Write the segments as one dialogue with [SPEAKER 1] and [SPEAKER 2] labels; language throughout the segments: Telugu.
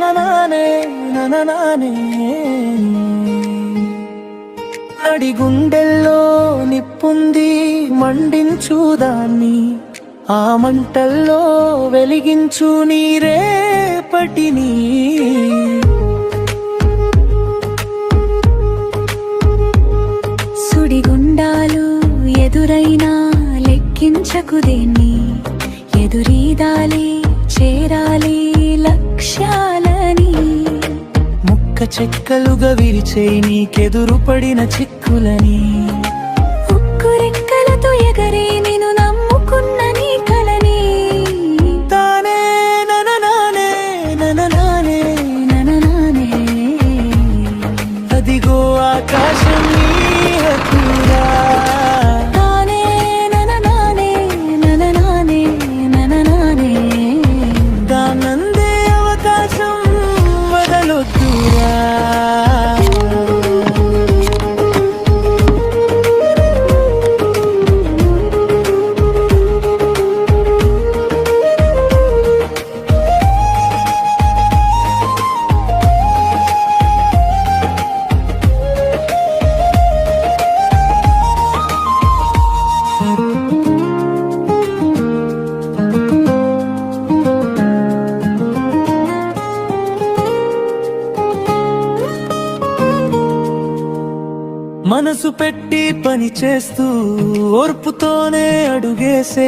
[SPEAKER 1] నననానే అడి గుండెల్లో నిప్పుంది మండించు దాన్ని ఆ మంటల్లో వెలిగించు నీరేపటిని
[SPEAKER 2] సుడిగుండాలు ఎదురైనా లెక్కించకు దేన్ని. ఎదురీదాలి చేరాలి లక్ష్యాలు
[SPEAKER 1] ముక్క చెక్కలుగా విరిచే నీకెదురు పడిన చిక్కులని. మనసు పెట్టి పని చేస్తూ ఓర్పుతోనే అడుగేసే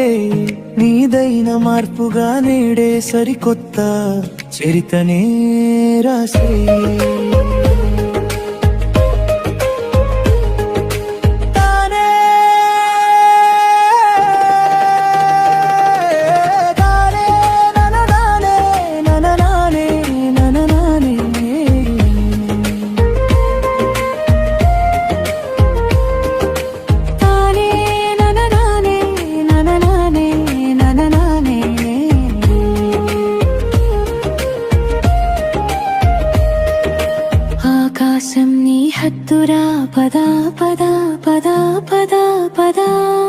[SPEAKER 1] నీదైన మార్పుగా నేడే సరికొత్త చరితనే రాసే.
[SPEAKER 2] ఆకాశం నీ హత్తురా పదా పదా పదా పదా పదా.